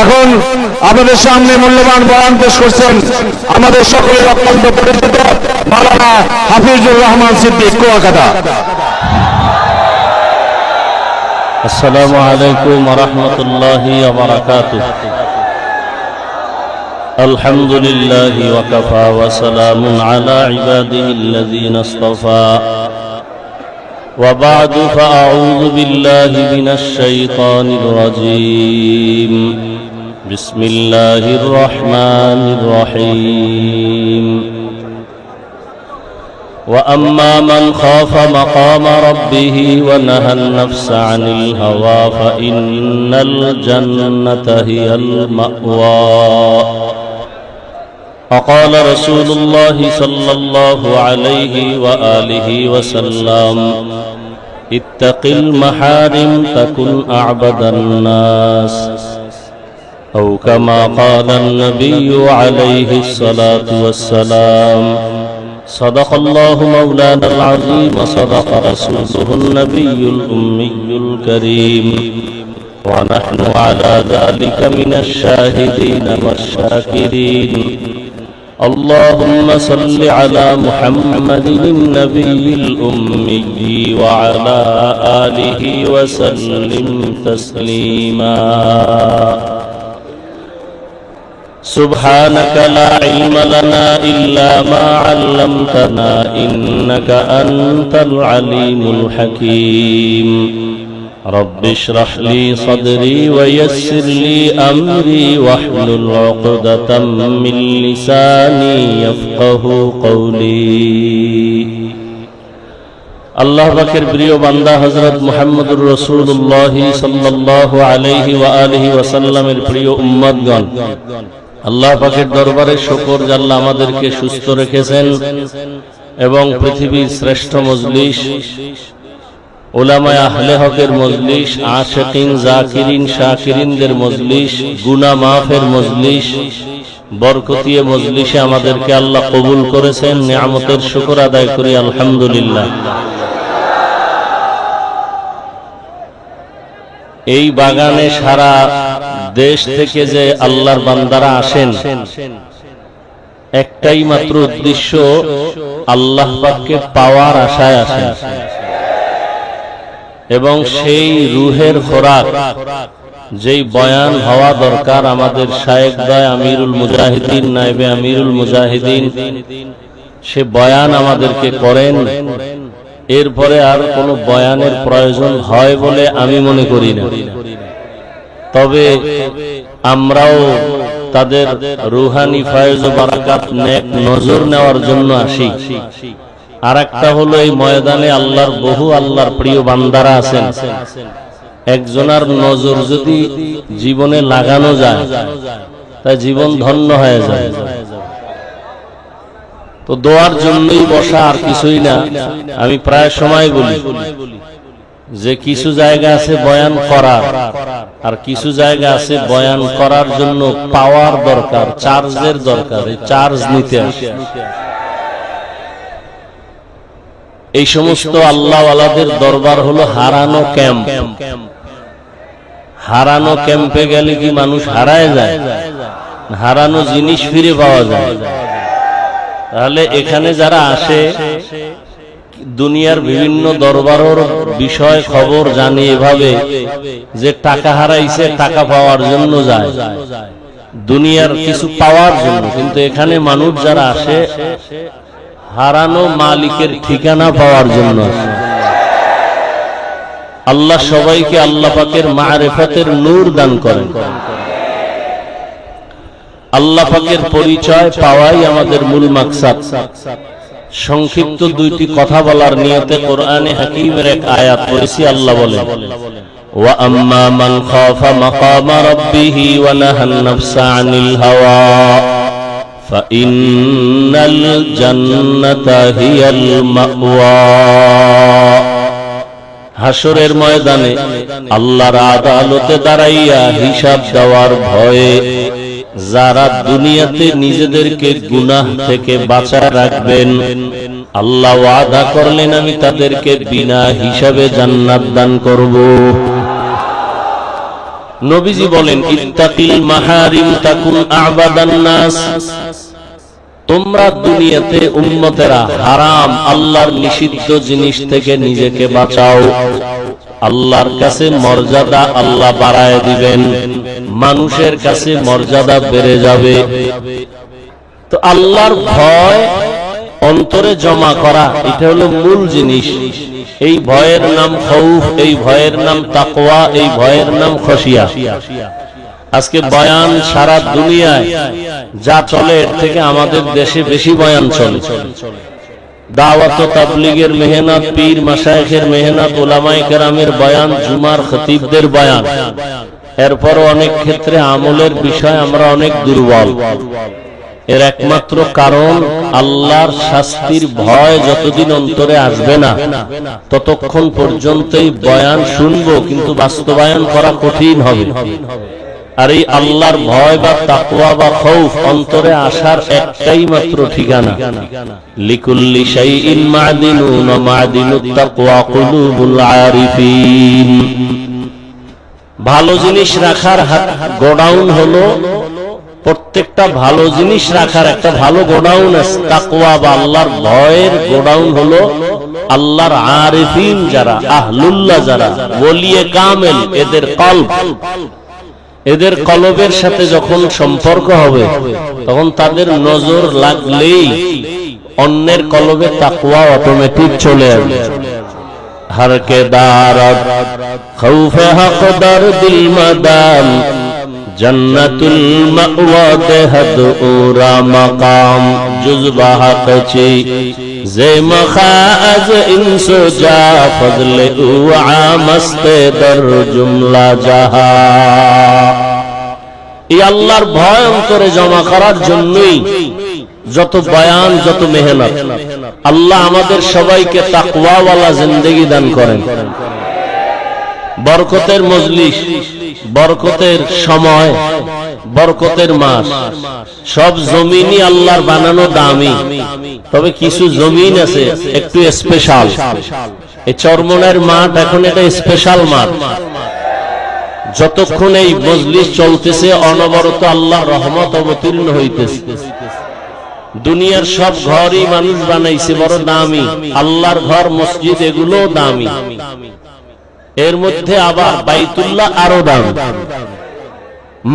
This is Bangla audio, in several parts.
এখন আমাদের সামনে মূল্যবান বয়ান পেশ করছেন আমাদের সকলের অত্যন্ত পরিচিত মালানা হাফিজুর রহমান সিদ্দিক কুয়াকাটা السلام عليكم ورحمة الله وبركاته الحمد لله وكفى وسلام على عباده الذين اصطفى وبعد فأعوذ بالله من الشيطان الرجيم. بسم الله الرحمن الرحيم. وأما من خاف مقام ربه ونهى النفس عن الهوى فإن الجنة هي المأوى. وقال رسول الله صلى الله عليه وآله وسلم اتق المحارم تكن أعبد الناس. أو كما قال النبي عليه الصلاة والسلام صدق الله مولانا العظيم وصدق رسوله النبي الأمي الكريم. ونحن على ذلك من الشاهدين والشاكرين. اللهم صل على محمد النبي الأمي وعلى آله وسلم تسليما. سبحانك لا علم لنا إلا ما علمتنا إنك أنت العليم الحكيم. رب اشرح لي صدري ويسر لي أمري واحلل عقدة من لساني يفقه قولي আল্লাহ পাকের প্রিয় বান্দা হজরত মুহাম্মদুর রসুল্লাহ সাল্লাহ আলহি ওয়া আলহি ওয়াসাল্লামের প্রিয় উম্মদগণ আল্লাহ পাকের দরবারে শকর জাল্লা আমাদেরকে সুস্থ রেখেছেন এবং পৃথিবীর শ্রেষ্ঠ মজলিস ওলামায় আমাদেরকে আল্লাহ কবুল করেছেন, নিয়ামতের আদায় করি, আলহামদুলিল্লাহ। এই বাগানে সারা দেশ থেকে যে আল্লাহর বান্দারা আসেন, একটাই মাত্র উদ্দেশ্য, আল্লাহ পাওয়ার আশায় আসেন। এবং সেই রুহের খোরাক যেই বয়ান হওয়া দরকার আমাদের শায়েক দয় আমিরুল মুজাহিদিন নাইবে আমিরুল মুজাহিদিন সে বয়ান আমাদেরকে করেন। এরপরে আর কোনো বয়ানের প্রয়োজন হয় বলে আমি মনে করি না। তবে আমরাও তাদের রুহানি ফায়জ বারাকাত নেক নজর নেওয়ার জন্য আসি। আর একটা হলো এই ময়দানে আল্লাহর বহু আল্লাহর প্রিয় বান্দারা আছেন। একজনার নজর যদি জীবনে লাগানো যায় তা জীবন ধন্য হয়ে যায় তো দোয়ার জন্যই বসা আর কিছুই না। আমি প্রায় সময় বলি যে কিছু জায়গা আছে বয়ান করার আর কিছু জায়গা আছে বয়ান করার জন্য পাওয়ার দরকার চার্জের দরকার এই চার্জ নিতে। আসে এই সমস্ত আল্লাহওয়ালাদের দরবার হলো হারানো ক্যাম্প। হারানো ক্যাম্পে গেলে কি মানুষ হারায় যায়? হারানো জিনিস ফিরে পাওয়া যায়। তাহলে এখানে যারা আসে, দুনিয়ার বিভিন্ন দরবারের বিষয়, খবর জানি এভাবে যে টাকা হারাইছে, টাকা পাওয়ার জন্য যায়। দুনিয়ার কিছু পাওয়ার জন্য। কিন্তু এখানে মানুষ যারা আসে হারানো মালিকের ঠিকানা পাওয়ার জন্য আসে আল্লাহ সবাইকে আল্লাহ পাকের মারেফতের নূর দান করেন আল্লাহ পাকের পরিচয় পাওয়াই আমাদের মূল মাকসাদ সংক্ষিপ্ত দুইটি কথা বলার নিয়তে কোরআনে হাকিমের এক আয়াত পড়েছি আল্লাহ বলেন وأما من خاف مقام ربه ونهى النفس عن الهوى فإن الجنة هي المأوى হাসরের ময়দানে আল্লাহর আদালতে দাঁড়াইয়া হিসাব দেওয়ার ভয়ে যারা দুনিয়াতে নিজেদেরকে গুনাহ থেকে বাঁচায় রাখবেন আল্লাহ ওয়াদা করলেন আমি তাদেরকে বিনা হিসাবে জান্নাত দান করব নবীজি বলেন ইত্তাকিল মাহারিম তাকুন আবাদান নাস। তোমরা দুনিয়াতে উম্মতেরা হারাম আল্লাহর নিষিদ্ধ জিনিস থেকে নিজেকে বাঁচাও। আল্লাহর কাছে মর্যাদা আল্লাহ বাড়ায় দিবেন মানুষের কাছে মর্যাদা বেড়ে যাবে। তো আল্লাহর ভয় অন্তরে জমা করা, এটা হলো মূল জিনিস। এই ভয়ের নাম খৌফ, এই ভয়ের নাম তাকওয়া, এই ভয়ের নাম খসিয়া। আজকে বয়ান সারা দুনিয়ায়, যা চলে এর থেকে আমাদের দেশে বেশি বয়ান চলে। দাওয়াত তাবলিগের মেহনত, পীর মাসায়েখের মেহনত ওলামায়ে কেরামের বয়ান, জুমার খতিবদের বয়ান। এরপরও অনেক ক্ষেত্রে আমলের বিষয় আমরা অনেক দুর্বল। এর একমাত্র কারণ আল্লাহর শাস্তির ভয় যতদিন অন্তরে আসবে না, ততক্ষণ পর্যন্তই বয়ান শুনব, কিন্তু বাস্তবায়ন করা কঠিন হবে। আর এই আল্লাহর ভয় বা তাকওয়া বা খৌফ অন্তরে আসার একটাই মাত্র ঠিকানা। লিকুল্লি শাইইন মাদিনুন ওয়া মাদিনুত তাকওয়া কুলুবুল আরিফিন। ভালো জিনিস রাখার হাত- গোডাউন হলো প্রত্যেকটা ভালো জিনিস রাখার একটা ভালো গোডাউন আছে। তাকওয়া বা আল্লাহর ভয়ের গোডাউন হলো আল্লাহর আরিফিন যারা, আহলুল্লাহ যারা বলিয়ে কামেল, এদের কল্প এদের কলবের সাথে যখন সম্পর্ক হবে, তখন তাদের নজর লাগলেই অন্যের কলবে তাকুয়া অটোমেটিক চলে আসবে। হরকে দারত, খৌফে হকদার দিল মাদাম জন্নতুল মাওয়া, দেহদ ওরা মাকাম। জুজবা হক চি زي مخاز انسو جا فضل اوعا مست در جملة جہا এই আল্লাহর ভয় জমা করার জন্যই যত বয়ান, যত মেহনত, আল্লাহ আমাদের সবাইকে তাকওয়াওয়ালা জিন্দেগি দান করেন। বরকতের মজলিস, বরকতের সময়, বরকতের মাস। সব জমিনই আল্লাহর বানানো দামি। তবে কিছু জমিন আছে একটু স্পেশাল এই চরমনের মাঠ এখন এটা স্পেশাল মাঠ। যতক্ষণ এই মজলিস চলতেছে, অনবরত আল্লাহ রহমত অবতীর্ণ হইতেছে। দুনিয়ার সব ঘরই মানুষ বানাইছে, বড় দামি। আল্লাহর ঘর, মসজিদ এগুলো দামি। এর মধ্যে আবার বাইতুল্লাহ আরও দামি।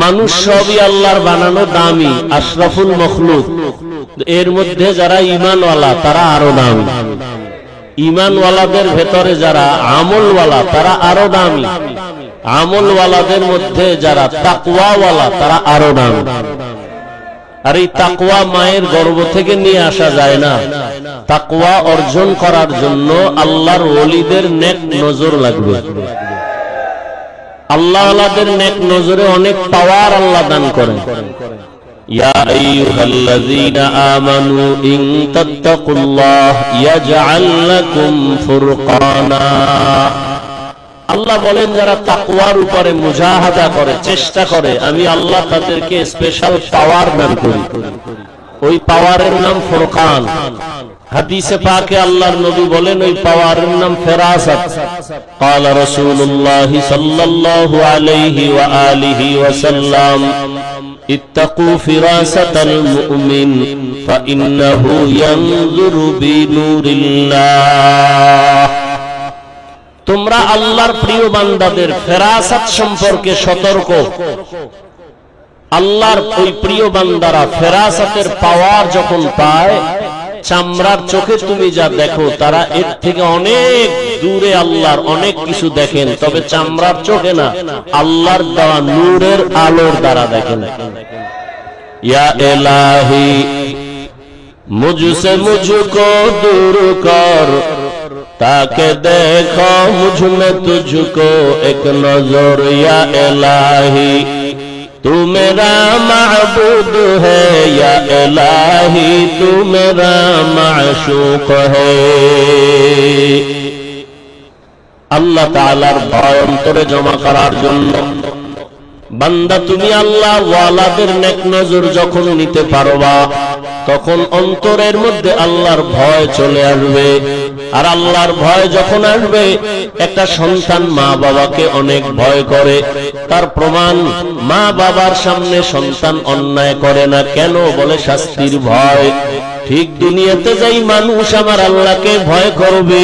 মানুষ সবই আল্লাহর বানানো দামি, আশরাফুল মখলুক। এর মধ্যে যারা ইমানওয়ালা তারা আরও দামি। ইমানওয়ালাদের ভেতরে যারা আমলওয়ালা, তারা আরও দামি। আমলওয়ালাদের মধ্যে যারা তাকওয়াওয়ালা, তারা আরও দামি। আর এই তাকওয়া মায়ের গর্ব থেকে নিয়ে আসা যায় না তাকওয়া অর্জন করার জন্য আল্লাহর ওলিদের নেক নজর লাগবে আল্লাহ আল্লাহদের নেক নজরে অনেক পাওয়ার আল্লাহ দান করেন يا أيها الذين آمنوا إن تتقوا الله يجعل لكم فرقانا আল্লাহ বলেন যারা তাকওয়ার উপরে মুজাহাদা করে চেষ্টা করে আমি আল্লাহ তাদেরকে স্পেশাল পাওয়ার দান করি ওই পাওয়ারের নাম ফুরকান হাদিসে পাকে আল্লাহর নবী বলেন ওই পাওয়ারের নাম ফেরাসাত قال رسول الله صلى الله عليه وآله وسلم اتقوا فراسة المؤمن فإنه ينظر بنور الله তোমরা আল্লাহর প্রিয় বান্দাদের ফেরাসাত সম্পর্কে সতর্ক। আল্লাহর ওই প্রিয় বান্দারা ফেরাসাতের পাওয়ার যখন পায়, চামড়ার চোখে তুমি যা দেখো, তারা এর থেকে অনেক দূরে আল্লাহর অনেক কিছু দেখেন, তবে চামড়ার চোখে না, আল্লাহর দেওয়া নূরের আলোর দ্বারা দেখেন। ইয়া এলাহি, মুঝসে মুঝকো দূর কর تاکہ دیکھو مجھ میں تجھ کو ایک نظر یا الہی تو میرا معبود ہے یا الہی تو میرا معشوق ہے اللہ تعالیٰ ভয় অন্তরে জমা করার জন্য বান্দা, তুমি আল্লাহ ওয়ালাদের নেক নজর যখন নিতে পারবা, তখন অন্তরের মধ্যে আল্লাহর ভয় চলে আসবে। আর আল্লাহর ভয় যখন আসবে, একটা সন্তান মা বাবাকে অনেক ভয় করে। তার প্রমাণ মা বাবার সামনে সন্তান অন্যায় করে না কেন বলে শাস্তির ভয়। ঠিক দুনিয়াতে যাই মানুষ আমার আল্লাহকে ভয় করবে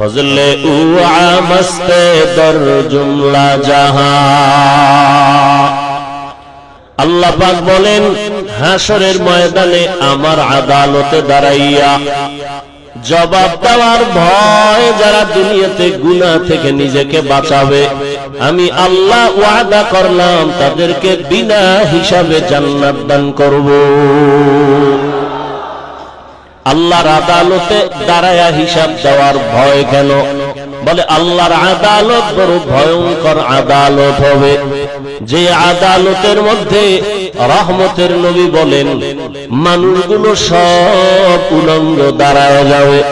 ফজলে او দর জুমলা জাহা। আল্লাহ পাক বলেন হাসরের ময়দানে আমার আদালতে দাঁড়াইয়া জবাব দেওয়ার ভয় যারা দুনিয়াতে গুনা থেকে নিজেকে বাঁচাবে, আমি আল্লাহ ওয়াদা করলাম তাদেরকে বিনা হিসাবে জান্নাত দান করব। আল্লাহর আদালতে দাঁড়ায়া হিসাব দেওয়ার ভয় কেন? বলে, আল্লাহর আদালত বড় ভয়ঙ্কর আদালত হবে। যে আদালতের মধ্যে রহমতের নবী বলেন, মানুষগুলো সব উলঙ্গ দাঁড়ায় যাবে,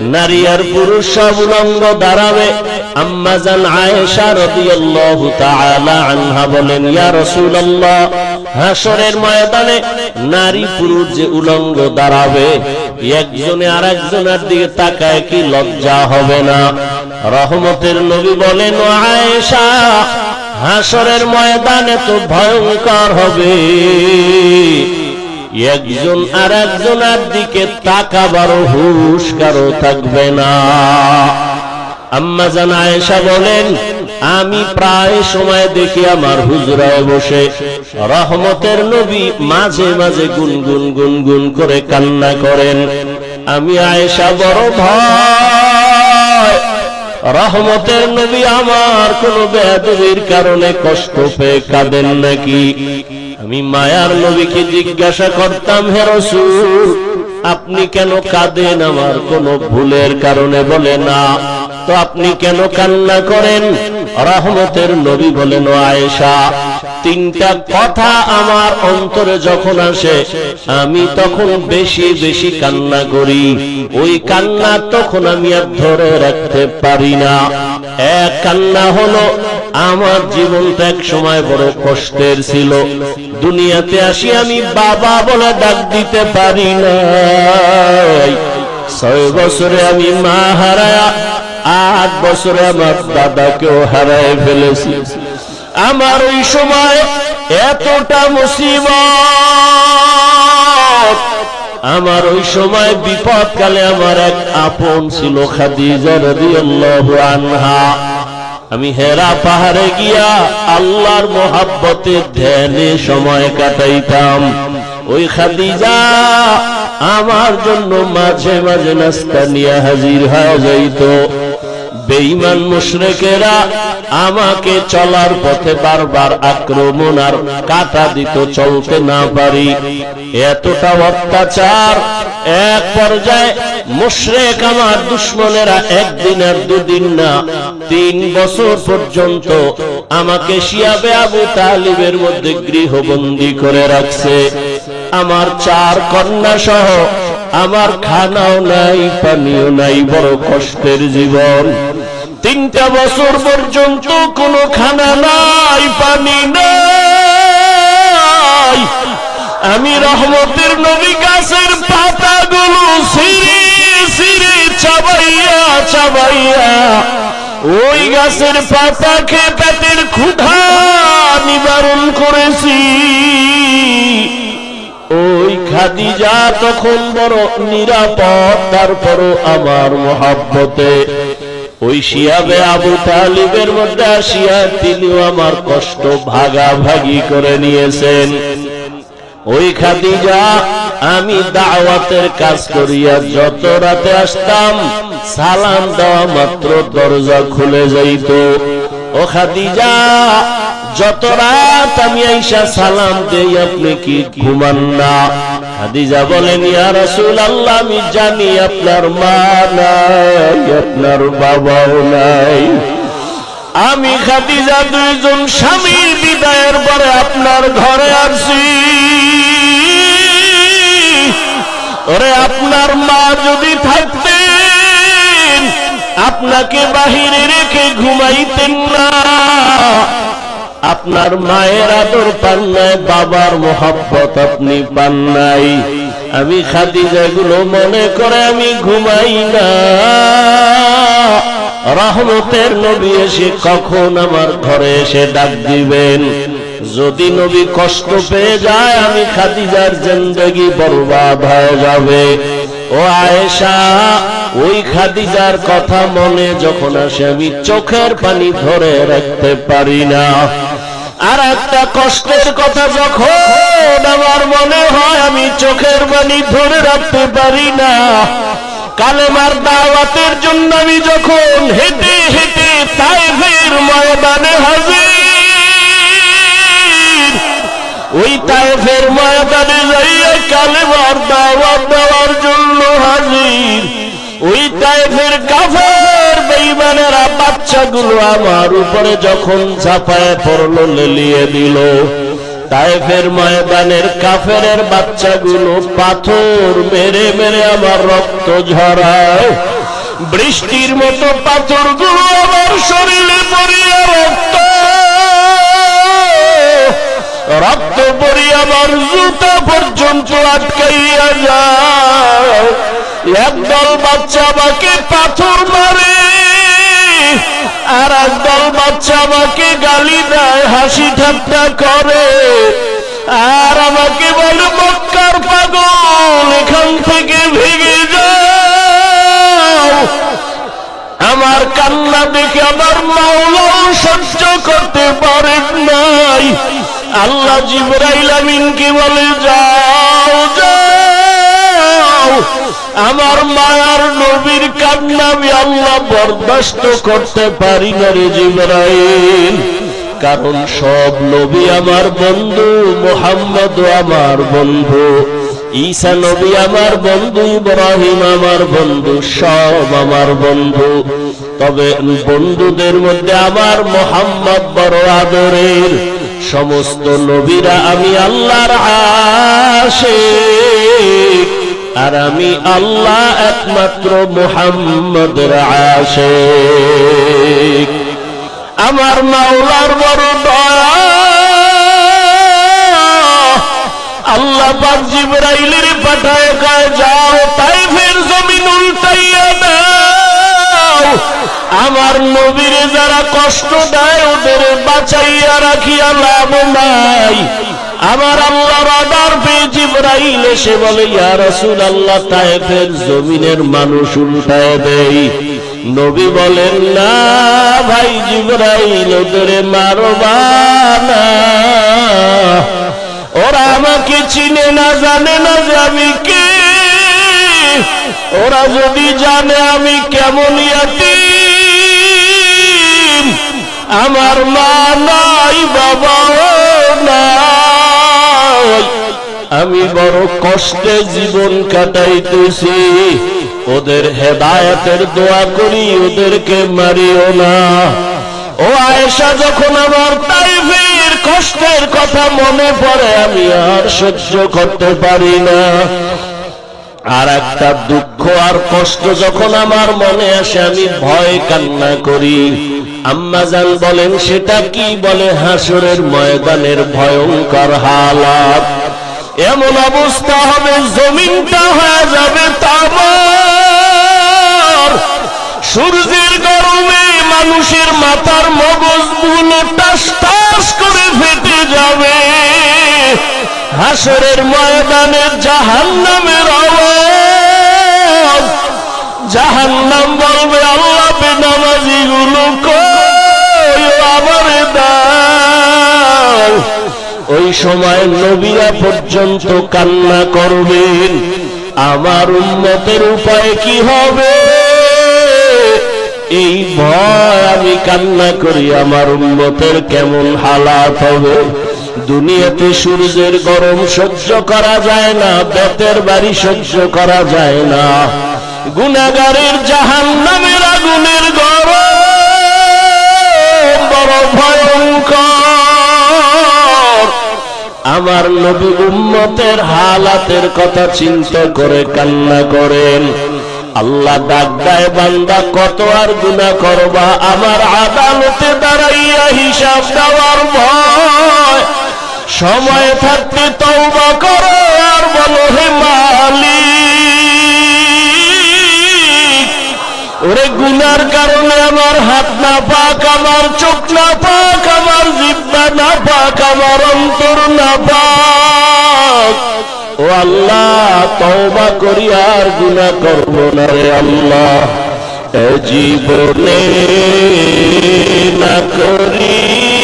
নারী আর পুরুষ সব উলঙ্গ দাঁড়াবে। আম্মাজান আয়েশা রাদিয়াল্লাহু তাআলা আনহা বলেন, ইয়া রাসূলুল্লাহ হাসরের ময়দানে নারী পুরুষ যে উলঙ্গ দাঁড়াবে, একজনে আর একজনের দিকে তাকায় কি লজ্জা হবে না? রহমতের নবী বলেন আয়েশা, হাসরের ময়দানে তো ভয়ঙ্কর হবে। একজন আর একজনের দিকে তাকাবারও হুশ কারও থাকবে না। আম্মা জান আয়েশা বলেন, আমি প্রায় সময় দেখি আমার হুজরায় বসে, রহমতের নবী মাঝে মাঝে গুনগুন গুনগুন করে কান্না করেন। আমি আয়েশা বড় ভয়, রহমতের নবী আমার কোন বেদবির কারণে কষ্ট পেয়ে কাঁদেন নাকি? আমি মায়ার নবীকে জিজ্ঞাসা করতাম, হে রসুল, আপনি কেন কাঁদেন? আমার কোন ভুলের কারণে বলে না। তো আপনি কেন কান্না করেন? রহমতের নবী বলেন আয়েশা, তিনটা কথা আমার অন্তরে যখন আসে, আমি তখন বেশি বেশি কান্না করি। ওই কান্না তখন আমি আর ধরে রাখতে পারি না। এক কান্না হলো, আমার জীবনটা এক সময় বড় কষ্টের ছিল। দুনিয়াতে আসি আমি বাবা বলে ডাক দিতে পারি না ছয় বছরে আমি মা হারায়া আট বছরে আমার দাদাকেও হারাই ফেলেছি। আমার ওই সময় এতটা মুসিবত। আমার ওই সময় বিপদ কালে আমার এক আপন ছিল খাদিজা আনহা। আমি হেরা পাহাড়ে গিয়া আল্লাহর মোহাব্বতে ধ্যানে সময় কাটাইতাম। ওই খাদিজা আমার জন্য মাঝে মাঝে নাস্তা নিয়ে হাজির হয়ে যাইত। বেঈমান মুশরিকেরা আমাকে চলার পথে বারবার আক্রমণ আর কাটা দিত চলতে না পারি। এতটা অত্যাচার, এক পর্যায়ে মুশরিক আমার দুশ্মনেরা একদিন আর দুদিন না, তিন বছর পর্যন্ত আমাকে শিয়াবে আবু তালিবের মধ্যে গৃহবন্দী করে রাখছে। আমার চার কন্যা সহ আমার খানাও নাই, পানিও নাই, বড় কষ্টের জীবন। তিনটা বছর পর্যন্ত কোনো খানা নাই, পানি নাই। আমি রহমতের নবী গাছের পাতাগুলো সিঁড়ি সিঁড়ি চাবাইয়া চাবাইয়া ওই গাছের পাতা খেয়ে পেটের ক্ষুধা নিবারণ করেছি। খাদিজা তখন বড় নিরাপদ, তারপরও আমার মহাব্বতে। ওই শিয়াবে আবু তালিবের মধ্যে আসিয়া তিনিও আমার কষ্ট ভাগাভাগি করে নিয়েছেন। ওই খাদিজা, আমি দাওয়াতের কাজ করিয়া যত রাতে আসতাম, সালাম দেওয়া মাত্র দরজা খুলে যাইত। ও খাদিজা, যত রাত আমি আইসা সালাম দেই, আপনি কি ঘুমান না? খাদিজা বলেন, ইয়া রাসূল আল্লাহ আমি জানি আপনার মা নাই, আপনার বাবাও নাই। আমি খাদিজা দুইজন স্বামীর বিদায়ের পরে আপনার ঘরে আসি ওরে, আপনার মা যদি থাকতেন, আপনাকে বাহিরে রেখে ঘুমাইতেন না। আপনার মায়ের আদর পান নাই, বাবার মোহাব্বত আপনি পান নাই। আমি খাদিজা গুলো মনে করে আমি ঘুমাই না। রহমতের নবী এসে কখন আমার ঘরে এসে ডাক দিবেন? যদি নবী কষ্ট পেয়ে যায়, আমি খাদিজার জিন্দগি বরবাদ হয়ে যাবে। ও আয়েশা, ওই খাদিজার কথা মনে যখন আসে, আমি চোখের পানি ধরে রাখতে পারি না। আর একটা কষ্টের কথা যখন আমার মনে হয় আমি চোখের পানি ধরে রাখতে পারি না, কালেমার দাওয়াতের জন্য আমি যখন হেঁটে হেঁটে তাইফের ময়দানে হাজির, ওই তাইফের ময়দানে যাইয়া কালেমার দাওয়াত দেওয়ার জন্য হাজির, ওই তাইফের বেঈমানেরা বাচ্চাগুলো আমার উপরে যখন ঝাঁপায় পড়ল, লেলিয়ে দিল। তাইফের ময়দানের কাফেরের বাচ্চাগুলো পাথর মেরে মেরে আমার রক্ত ঝরায়। বৃষ্টির মতো পাথরগুলো আমার শরীরে পড়িয়া রক্ত। রক্ত পরি আমার জুতা পর্যন্ত আটকাইয়া যায়। একদল বাচ্চা আমাকে পাথর মারে। আর একদল বাচ্চা আমাকে গালি দেয়, হাসি ঠাট্টা করে। আর আমাকে বলে, মক্কার পাগল, এখান থেকে ভেঙে যাও। আমার কান্না দেখে আমার মাওলাও সহ্য করতে পারেন নাই। আল্লাহ জিবরাইল আমিনকে বলে, যাও যাও। আমার মায়ার নবীর কান্না আমি আল্লাহ বরদাস্ত করতে পারি না রে জিবরাইল। কারণ সব নবী আমার বন্ধু, মোহাম্মদ আমার বন্ধু, ঈসা নবী আমার বন্ধু, ইব্রাহিম আমার বন্ধু, সব আমার বন্ধু। তবে বন্ধুদের মধ্যে আমার মোহাম্মদ বড় আদরের সমস্ত নবীরা আমি আল্লাহর আশিক। আর আমি আল্লাহ একমাত্র মোহাম্মদের আসে আমার মাওলার বড় দয়া। আল্লাহ পাক জিবরাইলের পাঠায় যাও তাইফের জমিন আমার নবীরে যারা কষ্ট দেয়, ওদের বাঁচাইয়া রাখিয়া লাভ নাই। আমার আল্লাহর অর্ডার পেয়ে জিবরাইল এসে বলে, ইয়া রাসূল আল্লাহ তাইফের জমিনের মানুষ উল্টায় দেই। নবী বলেন, না ভাই জিবরাইল, ওদের মারবা না। ওরা আমাকে চিনে না, জানে না যে আমি কে। ওরা যদি জানে আমি কেমন ইয়াতীম আমার মা নাই বাবা নাই। আমি বড় কষ্টে জীবন কাটাইতেছি। ওদের হেদায়েতের দোয়া করি, ওদেরকে মারিও না। ও আয়েশা, যখন আমার তাইফের কষ্টের কথা মনে পড়ে, আমি আর সহ্য করতে পারি না। আর একটা দুঃখ আর কষ্ট যখন আমার মনে আসে, আমি ভয় কান্না করি। আম্মাজান বলেন, সেটা কি? বলে, হাসরের ময়দানের ভয়ঙ্কর হালাত। এমন অবস্থা হবে, জমিনটা হয়ে যাবে তামার। সূর্যের গরমে মানুষের মাথার মগজগুলো টাস টাস করে ফেটে যাবে। হাসরের ময়দানে জাহান নামের জাহান নাম বলবে, আল্লাহ বেনামাজি গুলো আবার ওই সময় নবীরা পর্যন্ত কান্না করবেন। আমার উন্নতের উপায় কি হবে? এই ভয় আমি কান্না করি, আমার উন্নতের কেমন হালাত হবে? দুনিয়াতে সূর্যের গরম সহ্য করা যায় না, বেতের বাড়ি সহ্য করা যায় না। গুনাগারের জাহান নামের আগুনের গরম বড় ভয়ঙ্কর। আমার নবী উম্মতের হালাতের কথা চিন্তা করে কান্না করেন। আল্লাহ ডাক দেয়, বান্দা, কত আর গুনাহ করবা? আমার আদালতে দাঁড়াইয়া হিসাব দেওয়ার ভয়। সময় থাকতে তওবা করো আর বলো, হে মালিক, ওরে গুনার কারণে আমার হাত না পাক, আমার চোখ না পাক, আমার জিব্বা না পাক, আমার অন্তর না পাক। ও আল্লাহ, তওবা করি আর গুনাহ করব না রে আল্লাহ। জীবনে না করিলাম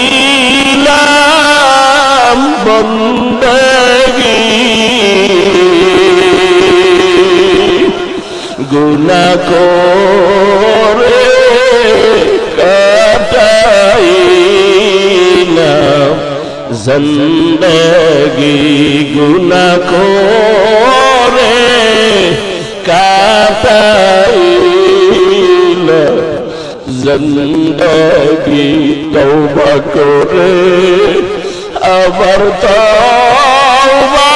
বন্দগী। গুনা করে কাটাই না জিন্দগি। গুনা করে কাটাই না জিন্দগি। আবার তওবা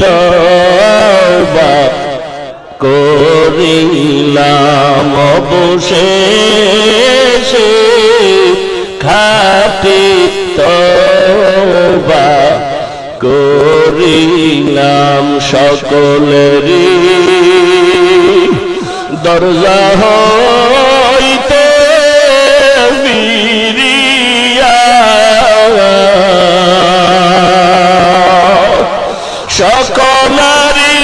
তওবা করিলাম অবশেষে খাটি তবা করিলাম সকলেরই। দরজা হইতে সকলারি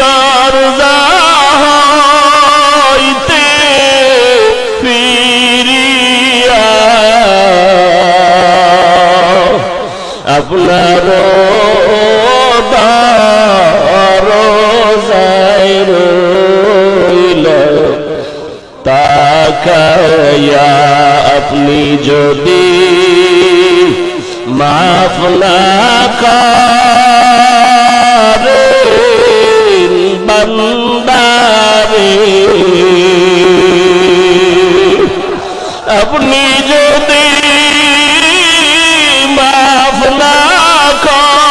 দরজা হইতে ফিরিয়া। আপনার তাকায়া আপনি যদি মাফ না করেন বান্দারে। আপনি যদি মাফ না করেন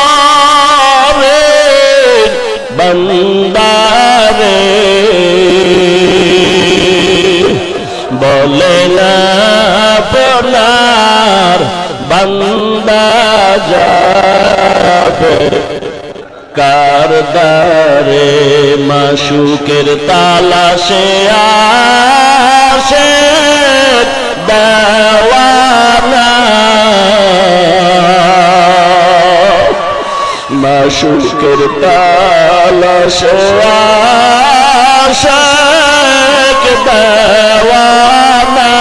বান্দারে। বলে না আপনার বান্দা যাবে কারদারে মাসুকের তালাশে আসে দেওয়ানা। মাসুকের তালাশে আসে দেওয়ানা।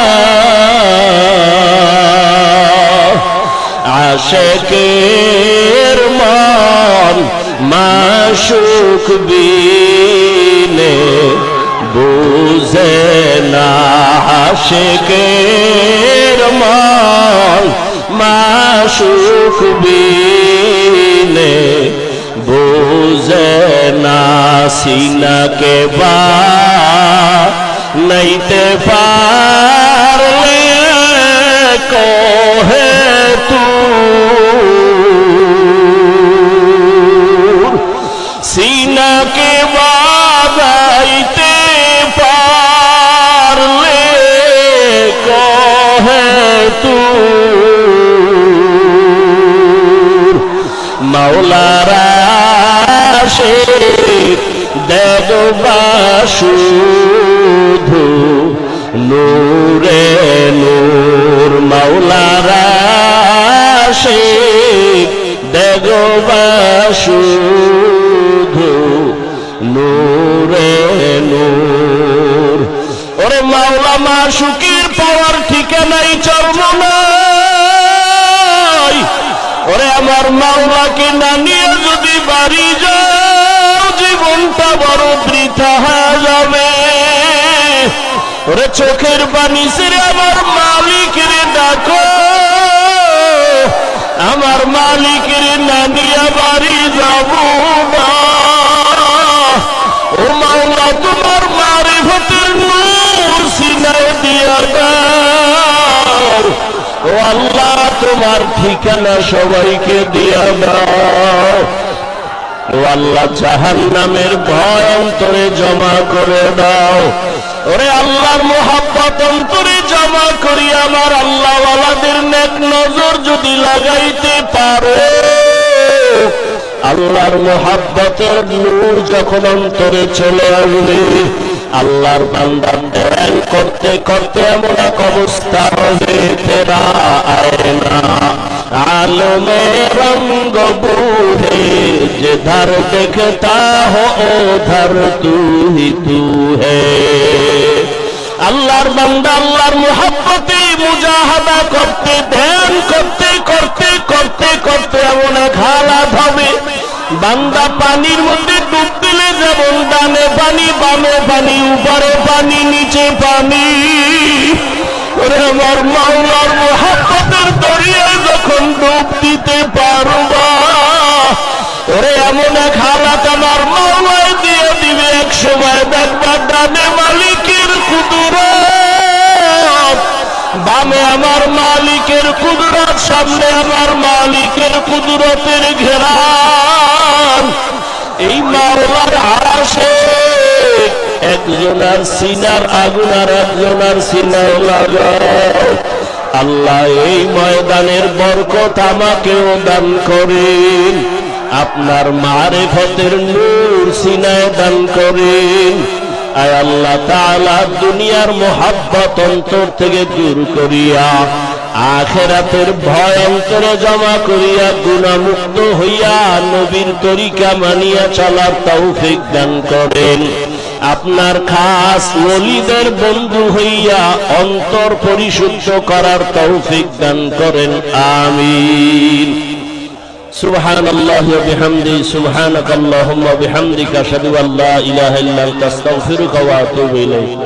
আশেকের মন মাসুক বিনে বুঝে না আশেকের মন মাসুক বিনে বুঝে না সিনাকে বা নইতে পারলে ওরে চোখের বাণী সেরে আমার মালিকের ডাকো। আমার মালিকের না নিয়ে বাড়ি যাব ও মাওলা, তোমার মারে ভোটের নূর সিনায় দিয়া ও আল্লাহ, তোমার ঠিকানা সবাইকে দিয়া দাও। আল্লাহ জাহান নামের ভয় অন্তরে জমা করে দাও। ওরে আল্লাহর মোহাব্বত অন্তরে জমা করি আমার আল্লাহ আল্লাহওয়ালাদের নেক নজর যদি লাগাইতে পারো। আল্লাহর মোহাব্বতের নূর যখন অন্তরে চলে আসবে, আল্লাহর বান্দা ধ্যান করতে করতে এমন এক অবস্থা হবে তেরা আয়না आलो में रंग बूढ़े जिधर देखता हो उधर तू ही तू है আল্লাহর বান্দা আল্লাহর মোহাব্বতে মুজাহাদা করতে ধ্যান করতে করতে করতে করতে এমন এক হালাত হবে বান্দা পানির মধ্যে ডুব দিলে যেমন ডানে পানি বামে পানি উপরে পানি নিচে পানি ওরে আমার মাওলার মোহাব্বতের দরিয়ায় ডুব দিতে পারবা। ওরে এমন এক হালাত আমার মাওলায় দিয়ে দিবে এক সময় দেখবা ডানে মালিকের কুদুরত। বামে আমার মালিকের কুদরত, সামনে আমার মালিকের কুদরতের ঘেরান এই মাওলার আশে একজনার সিনার আগুন আর একজনার সিনার লাগাও আল্লাহ এই ময়দানের বরকত আমাকেও দান করেন। আপনার মারেফতের নূর সিনায় দান করেন। আয় আল্লাহ তাআলা দুনিয়ার মোহাব্বত অন্তর থেকে দূর করিয়া, আখেরাতের ভয় অন্তরে জমা করিয়া, গুণামুক্ত হইয়া নবীর তরিকা মানিয়া চলার তৌফিক দান করেন। আপনার খাস ওলিদের বন্ধু হইয়া অন্তর পরিশুদ্ধ করার তৌফিক দান করেন আমিন سبحان الله وبحمده سبحانك اللهم وبحمدك اشهد ان لا اله الا انت استغفرك واتوب اليك